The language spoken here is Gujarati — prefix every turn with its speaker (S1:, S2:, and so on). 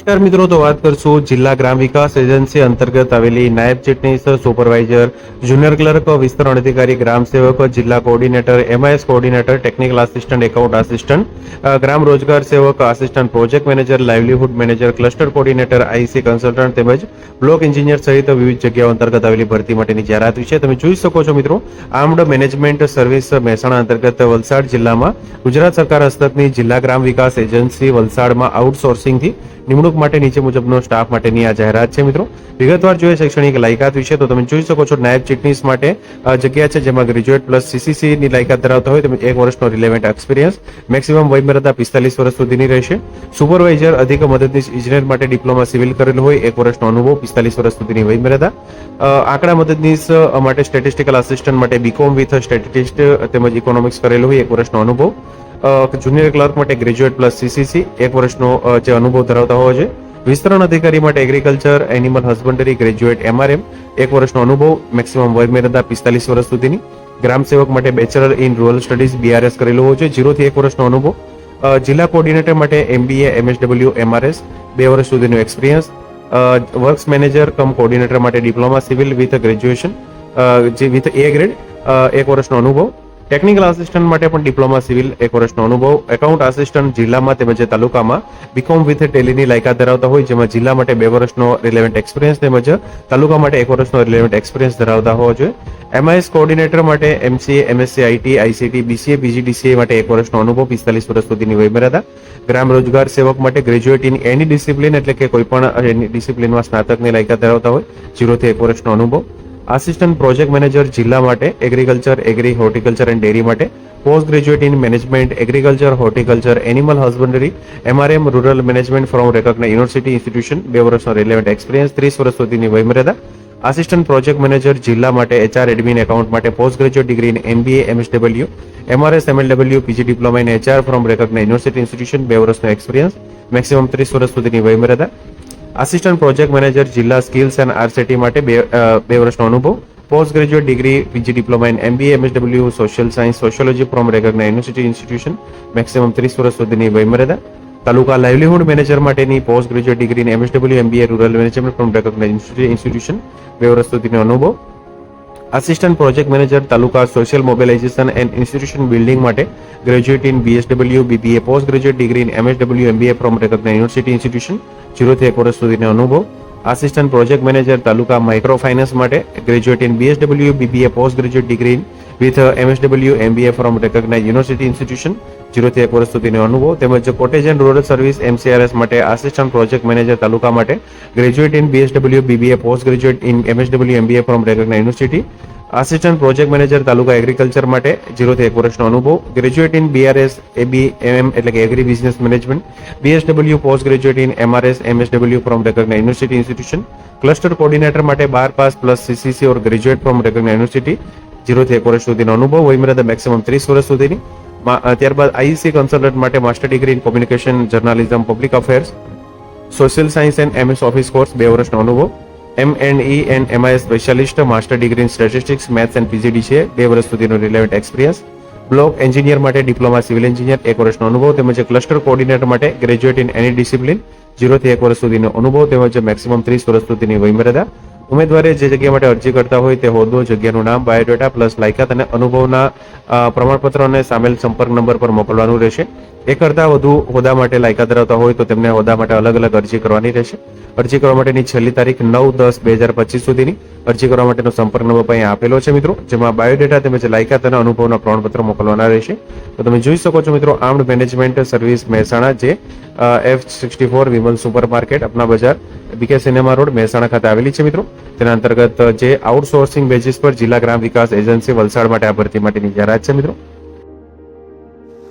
S1: નમસ્કાર મિત્રો, તો વાત કરશું જિલ્લા ગ્રામ વિકાસ એજન્સી અંતર્ગત આવેલી નાયબ ચીટનીસ સુપરવાઇઝર, જુનિયર ક્લર્ક, વિસ્તરણ અધિકારી, ગ્રામ સેવક, જિલ્લા coordinator, MIS coordinator, technical assistant, account assistant ગ્રામ રોજગાર સેવક, assistant project manager, livelihood manager, cluster coordinator, IC consultant તેમજ બ્લોક એન્જિનિયર સહિત વિવિધ જગ્યાઓ અંતર્ગત આવેલી ભરતી માટેની જાહેરાત વિશે તમે જોઈ શકો છો મિત્રો આર્મ્ડ મેનેજમેન્ટ સર્વિસ મહેસાણા અંતર્ગત વલસાડ જિલ્લામાં ગુજરાત સરકાર હસ્તકની જિલ્લા ગ્રામ વિકાસ એજન્સી વલસાડમાં આઉટસોર્સિંગથી નિમણૂક માટે નીચે મુજબનો સ્ટાફ માટેની આ જાહેરાત છે મિત્રો. વિગતવાર જોઈએ શૈક્ષણિક લાયકાત વિશે તો તમે જોઈ શકો છો નાયબ ચીટનીસ માટે જગ્યા છે જેમાં ગ્રેજ્યુએટ પ્લસ સીસીસી ની લાયકાત ધરાવતા હોય. તેમજ એક વર્ષનો રિલેવન્ટ એક્સપિરિયન્સ મેક્સિમમ વયમર્યાદા પિસ્તાલીસ વર્ષ સુધીની રહેશે. સુપરવાઇઝર અધિક મદદનીશ ઇજનેર માટે ડિપ્લોમા સિવિલ કરેલો હોય. એક વર્ષનો અનુભવ પિસ્તાલીસ વર્ષ સુધીની વયમર્યાદા. આંકડા મદદનીશ માટે સ્ટેટિસ્ટિકલ આસિસ્ટન્ટ માટે બીકોમ વિથ સ્ટેટિસ્ટ તેમજ ઇકોનોમિક્સ કરેલું હોય. એક વર્ષનો અનુભવ. જુનિયર ક્લર્ક માટે ગ્રેજ્યુએટ પ્લસ સીસીસી એક વર્ષનો જે અનુભવ ધરાવતા હોવા જોઈએ. વિસ્તરણ અધિકારી માટે agriculture animal husbandry graduate MRM એક વર્ષનો અનુભવ મેક્સિમમ વયમર્યાદા પિસ્તાલીસ વર્ષ સુધીની. ગ્રામ સેવક માટે bachelor in rural studies BRS કરેલો હોવો જોઈએ, જીરોથી એક વર્ષનો અનુભવ. જિલ્લા કોઓર્ડિનેટર માટે એમબીએ એમએસડબલ્યુ એમઆરએસ બે વર્ષ સુધીનો experience works manager cum coordinator માટે ડિપ્લોમા સિવિલ વિથ ગ્રેજ્યુએશન જે વિથ એ ગ્રેડ એક વર્ષનો અનુભવ. ટેકનિકલ આસિસ્ટન્ટ માટે પણ ડિપ્લોમા સિવિલ એક વર્ષનો અનુભવ એકાઉન્ટ આસિસ્ટન્ટ જિલ્લામાં તેમજ તાલુકામાં બીકોમ વિથ ટેલીની લાયકાત ધરાવતા હોય, જેમાં જિલ્લા માટે બે વર્ષનો રિલેવન્ટ એક્સપિરિયન્સ તેમજ તાલુકા માટે એક વર્ષનો રિલેવન્ટ એક્સપિરિયન્સ ધરાવતા હોવો જોઈએ. એમઆઈએસ કોઓર્ડિનેટર માટે MCA MSc IT ICT BCA BGDCA માટે એક વર્ષનો અનુભવ પિસ્તાલીસ વર્ષ સુધીની વયમર્યાદા ગ્રામ રોજગાર સેવક માટે ગ્રેજ્યુએટ ઇન એની ડિસિપ્લિન એટલે કે કોઈ પણ એની ડિસિપ્લિનમાં સ્નાતકની લાયકાત ધરાવતા હોય જીરોથી એક વર્ષનો અનુભવ. આસિસ્ટન્ટ પ્રોજેક્ટ મેનેજર જિલ્લા માટે agriculture agri horticulture and dairy માટે post graduate in management agriculture horticulture animal husbandry MRM rural management from recognise university institution બે વર્ષનો રિલેવન્ટ એક્સપિરિયન્સ ત્રીસ વર્ષ સુધીની વયમર્યાદા. આસિસ્ટન્ટ પ્રોજેક્ટ મેનેજર જિલ્લા માટે એચઆર એડમિન એકાઉન્ટ માટે post graduate degree in MBA MSW MRS MLW PG diploma in HR from recognise university institution બે વર્ષનો એક્સપિરિયન્સ મેક્સિમમ ત્રીસ વર્ષ સુધીની વયમર્યાદા. આસિસ્ટન્ટ પ્રોજેક્ટ મેનેજર જિલ્લા સ્કિલ્સ એન્ડ આરસીટી માટે બે બે વર્ષનો અનુભવ. Post graduate degree PG diploma in MBA MSW social science sociology from recognise university institution maximum ત્રીસ વર્ષ સુધીની વયમર્યાદા. તાલુકા લાઇવલીહુડ મેનેજર માટેની post graduate degree MSW MBA rural management from recognise institution બે વર્ષ સુધીનો અનુભવ. Assistant project manager taluka social mobilisation and institution building માટે graduate in BSW BBA post graduate degree in MSW MBA from recognise university institution જીરોથી એક વર્ષ સુધીનો અનુભવ. Assistant project manager taluka micro finance માટે graduate in BSW BBA post graduate degree with MSW MBA from recognise university institution જીરોથી એક વર્ષ સુધીનો અનુભવ તેમજ cottage and rural service MCRS માટે આસિસ્ટન્ટ પ્રોજેક્ટ મેનેજર તાલુકા માટે graduate in BSW BBA post graduate in MSW MBA from recognise university assistant project manager taluka agriculture માટે જીરોથી એક વર્ષનો અનુભવ. ગ્રેજ્યુએટ ઇન બીઆરએસ એબીએમએમ એટલે કે agri business management BSW post graduate in MRS MSW from recognise university institution cluster coordinator માટે બાર pass plus CCC or graduate from recognise university જીરોથી એક વર્ષ સુધીનો અનુભવ. વયમર્યાદા મેક્સિમમ ત્રીસ વર્ષ સુધીની. ત્યારબાદ આઈસી કન્સલ્ટન્ટ માટે master degree in communication journalism public affairs social science and MS office course બે વર્ષનો અનુભવ. M and E and MIS specialist master degree in statistics maths and PGD છે. બે વર્ષ સુધીનો રિલેવન્ટ એક્સપિરિયન્સ બ્લોક એન્જિનિયર માટે ડિપ્લોમા સિવિલ એન્જિનિયર એક વર્ષનો અનુભવ. તેમજ ક્લસ્ટર કોઓર્ડિનેટર માટે ગ્રેજ્યુએટ ઇન એની ડિસિપ્લિન જીરોથી એક વર્ષ સુધીનો અનુભવ. તેમજ મેક્સિમમ ત્રીસ વર્ષ સુધીની વયમર્યાદા. ઉમેદવારે જે જગ્યા માટે અરજી કરતા હોય તે હોદ્દો જગ્યાનું નામ બાયોડેટા પ્લસ લાયકાત અને અનુભવના અ, પ્રમાણપત્રો અને સામેલ સંપર્ક નંબર પર મોકલવાનું રહેશે. એક કરતાં વધુ હોદ્દા માટે લાયકાત ધરાવતા હોય તો તેમને હોદ્દા માટે અલગ અલગ અરજી કરવાની રહેશે. અરજી કરવા માટેની છેલ્લી તારીખ નવ દસ બે હજાર પચીસ સુધીની અરજી કરવા માટેનો સંપર્ક નંબર અહીં આપેલો છે મિત્રો, જેમાં બાયોડેટા તેમજ લાયકાત અને અનુભવના પ્રમાણપત્ર મોકલવાના રહેશે. તો તમે જોઈ શકો છો મિત્રો, આર્મ્ડ મેનેજમેન્ટ સર્વિસ મહેસાણા, જે F sixty four Vimal super market Apna Bazaar BK cinema road, Mehsana ખાતે આવેલી છે મિત્રો. તેના અંતર્ગત, જે આઉટસોર્સિંગ બેઝિસ પર જિલ્લા ગ્રામ વિકાસ એજન્સી વલસાડ માટે આ ભરતી માટેની જાહેરાત છે મિત્રો.